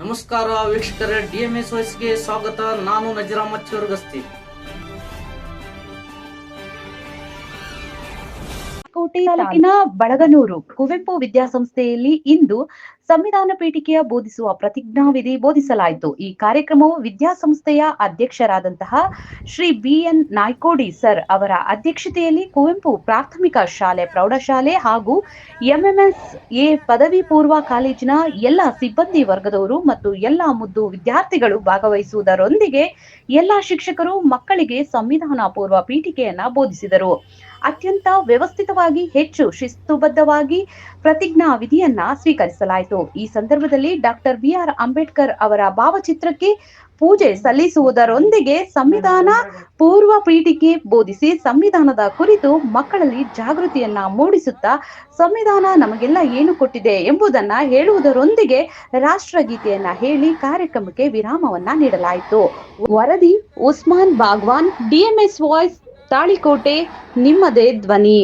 ನಮಸ್ಕಾರ ವೀಕ್ಷಕರೇ ಎಸ್ ವಾಯ್ಸ್ಗೆ ಸ್ವಾಗತ. ನಾನು ನಜೀರಾಮ ಚೋರ್ಗಸ್ತಿ. ಕೋಟೆ ತಾಲೂಕಿನ ಬಳಗನೂರು ಕುವೆಂಪು ವಿದ್ಯಾಸಂಸ್ಥೆಯಲ್ಲಿ ಇಂದು ಸಂವಿಧಾನ ಪೀಠಿಕೆಯ ಬೋಧಿಸುವ ಪ್ರತಿಜ್ಞಾವಿಧಿ ಬೋಧಿಸಲಾಯಿತು. ಈ ಕಾರ್ಯಕ್ರಮವು ವಿದ್ಯಾಸಂಸ್ಥೆಯ ಅಧ್ಯಕ್ಷರಾದಂತಹ Shri B N Naikodi sir ಅವರ ಅಧ್ಯಕ್ಷತೆಯಲ್ಲಿ ಕುವೆಂಪು ಪ್ರಾಥಮಿಕ ಶಾಲೆ, ಪ್ರೌಢಶಾಲೆ ಹಾಗೂ ಎಂಎಂಎಸ್ ಎ ಪದವಿ ಪೂರ್ವ ಕಾಲೇಜಿನ ಎಲ್ಲ ಸಿಬ್ಬಂದಿ ವರ್ಗದವರು ಮತ್ತು ಎಲ್ಲ ಮುದ್ದು ವಿದ್ಯಾರ್ಥಿಗಳು ಭಾಗವಹಿಸುವುದರೊಂದಿಗೆ ಎಲ್ಲ ಶಿಕ್ಷಕರು ಮಕ್ಕಳಿಗೆ ಸಂವಿಧಾನ ಪೂರ್ವ ಪೀಠಿಕೆಯನ್ನ ಬೋಧಿಸಿದರು. ಅತ್ಯಂತ ವ್ಯವಸ್ಥಿತವಾಗಿ, ಹೆಚ್ಚು ಶಿಸ್ತುಬದ್ಧವಾಗಿ ಪ್ರತಿಜ್ಞಾ ವಿಧಿಯನ್ನ ಸ್ವೀಕರಿಸಲಾಯಿತು. ಈ ಸಂದರ್ಭದಲ್ಲಿ ಡಾಕ್ಟರ್ ಬಿಆರ್ ಅಂಬೇಡ್ಕರ್ ಅವರ ಭಾವಚಿತ್ರಕ್ಕೆ ಪೂಜೆ ಸಲ್ಲಿಸುವುದರೊಂದಿಗೆ ಸಂವಿಧಾನ ಪೂರ್ವ ಪೀಠಿಕೆ ಬೋಧಿಸಿ ಸಂವಿಧಾನದ ಕುರಿತು ಮಕ್ಕಳಲ್ಲಿ ಜಾಗೃತಿಯನ್ನ ಮೂಡಿಸುತ್ತಾ ಸಂವಿಧಾನ ನಮಗೆಲ್ಲ ಏನು ಕೊಟ್ಟಿದೆ ಎಂಬುದನ್ನ ಹೇಳುವುದರೊಂದಿಗೆ ರಾಷ್ಟ್ರಗೀತೆಯನ್ನ ಹೇಳಿ ಕಾರ್ಯಕ್ರಮಕ್ಕೆ ವಿರಾಮವನ್ನ ನೀಡಲಾಯಿತು. ವರದಿ, ಉಸ್ಮಾನ್ ಬಾಗ್ವಾನ್ ಡಿಎಂಎಸ್ ವಾಯ್ಸ್ ತಾಳಿಕೋಟೆ ನಿಮ್ಮದೇ ಧ್ವನಿ.